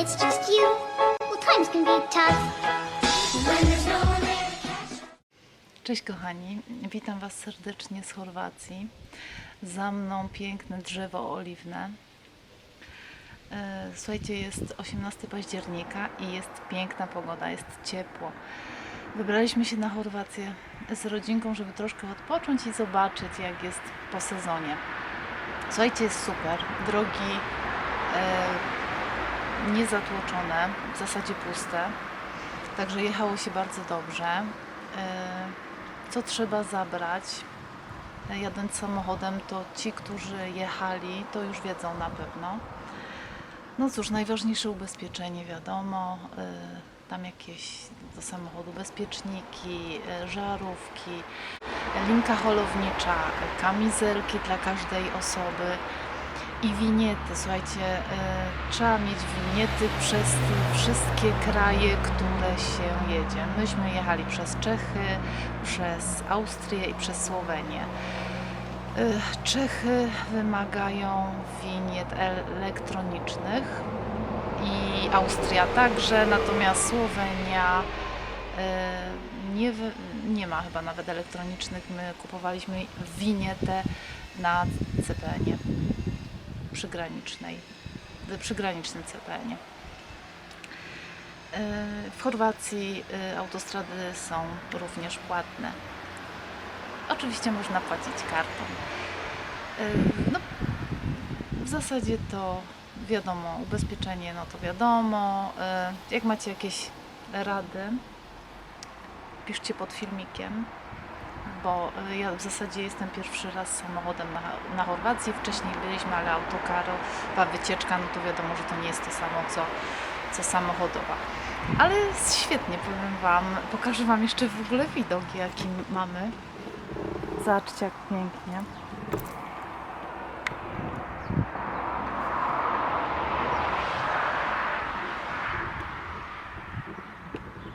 it's just you, well, times can be tough. No Cześć kochani, witam Was serdecznie z Chorwacji. Za mną piękne drzewo oliwne. E, Słuchajcie, jest 18 października i jest piękna pogoda, jest ciepło. Wybraliśmy się na Chorwację z rodzinką, żeby troszkę odpocząć i zobaczyć, jak jest po sezonie. Słuchajcie, jest super. Drogi e, niezatłoczone, w zasadzie puste. Także jechało się bardzo dobrze. E, Co trzeba zabrać? E, Jadąc samochodem, to ci, którzy jechali, to już wiedzą na pewno. No cóż, najważniejsze ubezpieczenie, wiadomo. e, Tam jakieś do samochodu bezpieczniki, żarówki, linka holownicza, kamizelki dla każdej osoby i winiety. Słuchajcie, e, trzeba mieć winiety przez wszystkie kraje, które się jedzie. Myśmy jechali przez Czechy, przez Austrię i przez Słowenię. E, Czechy wymagają winiet elektronicznych i Austria także, natomiast Słowenia e, nie, nie ma chyba nawet elektronicznych. My kupowaliśmy winietę na CPN-ie przygranicznej, w przygranicznym CPN-ie. E, W Chorwacji e, autostrady są również płatne. Oczywiście można płacić kartą. E, No, w zasadzie to wiadomo, ubezpieczenie, no to wiadomo. Jak macie jakieś rady, piszcie pod filmikiem, bo e, ja w zasadzie jestem pierwszy raz samochodem na, na Chorwacji. Wcześniej byliśmy, ale autokarowa wycieczka, no to wiadomo, że to nie jest to samo co, co samochodowa. Ale świetnie, powiem Wam. Pokażę Wam jeszcze w ogóle widok, jaki mamy. Zobaczcie, jak pięknie.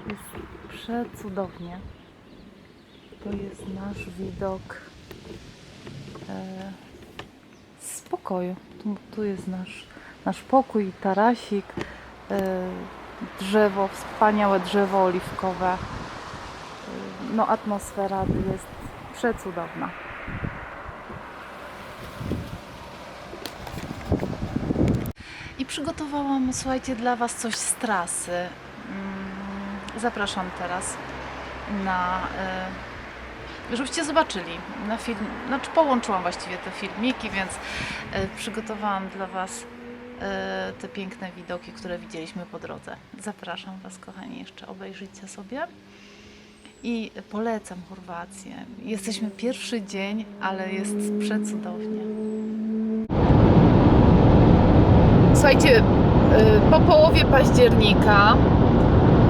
Jest przecudownie. To jest nasz widok e, z pokoju. Tu, tu jest nasz, nasz pokój, tarasik, e, drzewo, wspaniałe drzewo oliwkowe. E, no atmosfera jest przecudowna. I przygotowałam, słuchajcie, dla Was coś z trasy. Mm, Zapraszam teraz na. Żebyście zobaczyli na film. Znaczy, połączyłam właściwie te filmiki, więc e, przygotowałam dla Was e, te piękne widoki, które widzieliśmy po drodze. Zapraszam Was, kochani, jeszcze obejrzyjcie sobie. I polecam Chorwację. Jesteśmy pierwszy dzień, ale jest przecudownie. Słuchajcie, y, po połowie października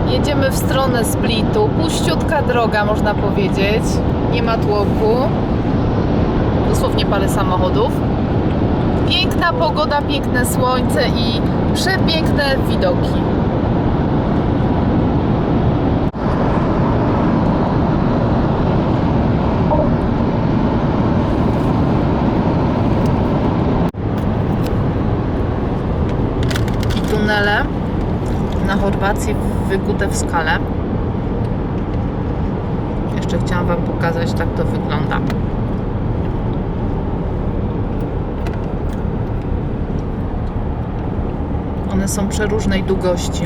jedziemy w stronę Splitu. Puściutka droga, można powiedzieć. Nie ma tłoku. Dosłownie parę samochodów. Piękna pogoda, piękne słońce i przepiękne widoki. I tunele na Chorwacji wykute w skale. Jeszcze chciałam Wam pokazać, tak to wygląda. One są przeróżnej długości.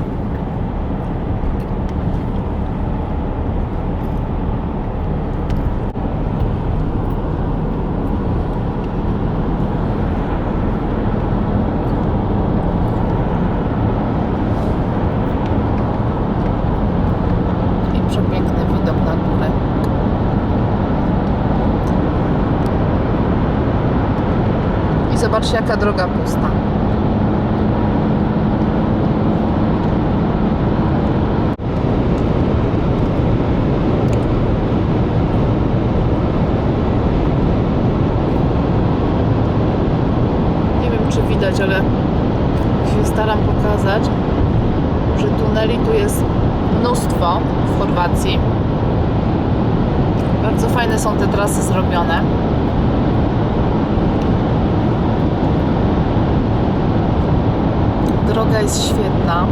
I przepiękny widok na górę. Zobaczcie, jaka droga pusta. Nie wiem, czy widać, ale się staram pokazać, że tuneli tu jest mnóstwo w Chorwacji. Bardzo fajne są te trasy zrobione. Droga jest świetna.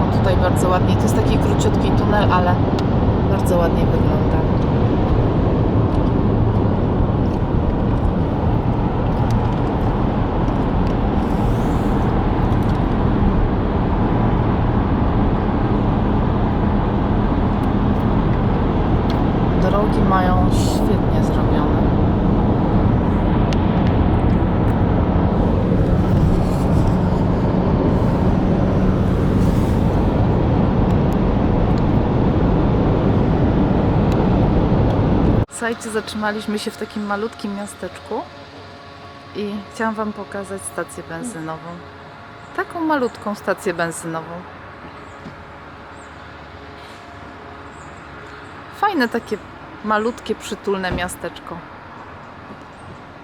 O, tutaj bardzo ładnie. To jest taki króciutki tunel, ale bardzo ładnie wygląda. Drogi mają świetnie zrobione. Słuchajcie, zatrzymaliśmy się w takim malutkim miasteczku i chciałam Wam pokazać stację benzynową. Taką malutką stację benzynową. Fajne takie malutkie, przytulne miasteczko.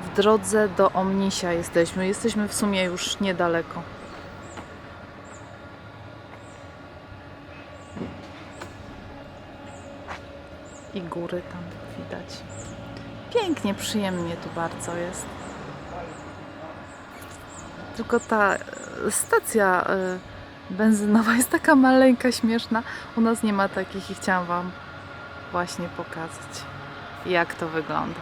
W drodze do Omnisia jesteśmy. Jesteśmy w sumie już niedaleko. I góry tam widać. Pięknie, przyjemnie tu bardzo jest. Tylko ta e, stacja e, benzynowa jest taka maleńka, śmieszna. U nas nie ma takich i chciałam Wam właśnie pokazać, jak to wygląda.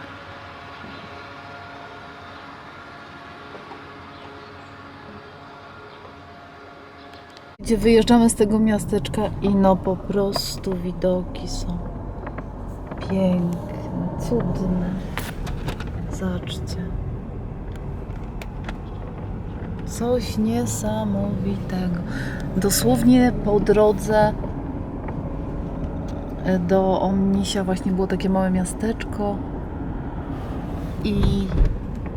Gdzie wyjeżdżamy z tego miasteczka i no po prostu widoki są piękne, cudne. Zobaczcie. Coś niesamowitego. Dosłownie po drodze do Omnisia właśnie było takie małe miasteczko i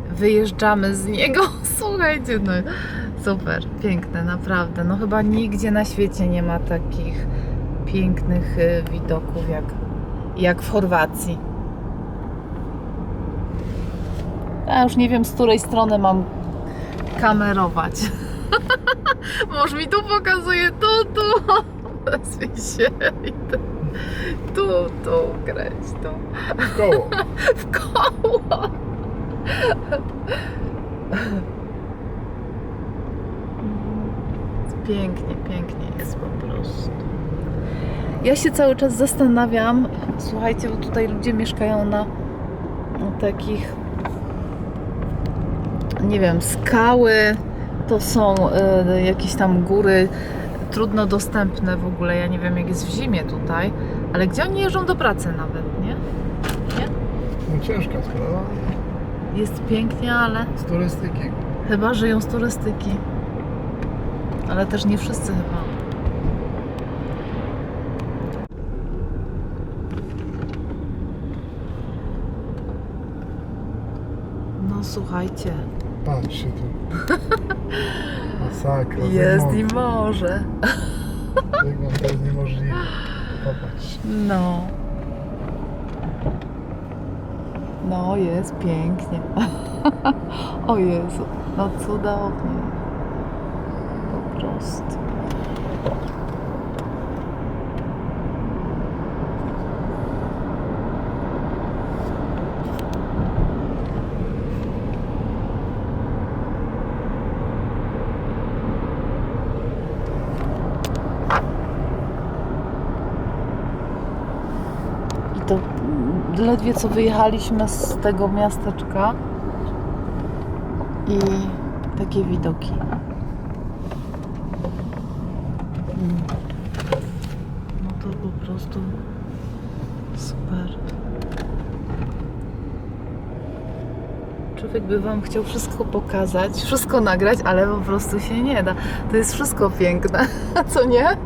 wyjeżdżamy z niego. Słuchajcie, no super, piękne, naprawdę. No chyba nigdzie na świecie nie ma takich pięknych y, widoków jak, jak w Chorwacji. Ja już nie wiem, z której strony mam kamerować. Może mi tu pokazuje, tu, tu. Zwie się. Tu, tu, kręć, tu. W koło. W koło. Pięknie, pięknie jest po prostu. Ja się cały czas zastanawiam, słuchajcie, bo tutaj ludzie mieszkają na takich, nie wiem, skały, to są y, jakieś tam góry trudno dostępne w ogóle. Ja nie wiem, jak jest w zimie tutaj, ale gdzie oni jeżdżą do pracy nawet, nie? No ciężka sprawa. Jest pięknie, ale Z turystyki. chyba żyją z turystyki. Ale też nie wszyscy chyba. No słuchajcie, Patrzcie tu. Masakra. jest i Wygląd, morze. wygląd to jest niemożliwe. Popatrz. No. No, jest pięknie. o Jezu, no cudownie. Po prostu. I to mm, ledwie co wyjechaliśmy z tego miasteczka i takie widoki. Mm. No to po prostu super. Człowiek by Wam chciał wszystko pokazać, wszystko nagrać, ale po prostu się nie da. To jest wszystko piękne, co nie?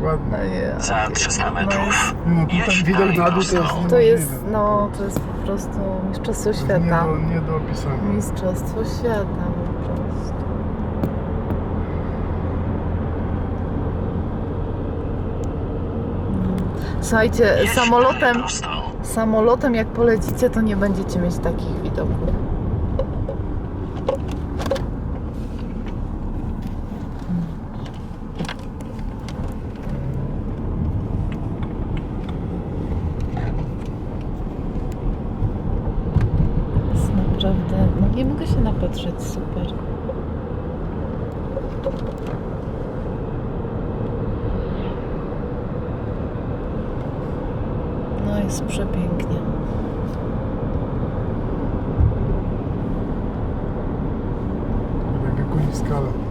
Dokładnie. No nie. Za 300 No metrów. No tu ten widok na dół to jest. To jest, no, to jest po prostu mistrzostwo To jest nie świata. do, nie do opisania. Mistrzostwo świata po prostu. Słuchajcie, Jedź samolotem, prosto. samolotem jak polecicie, to nie będziecie mieć takich widoków. Jest naprawdę, no nie mogę się napełnić. patrzeć, super. No jest przepięknie. Jak jakąś skalę.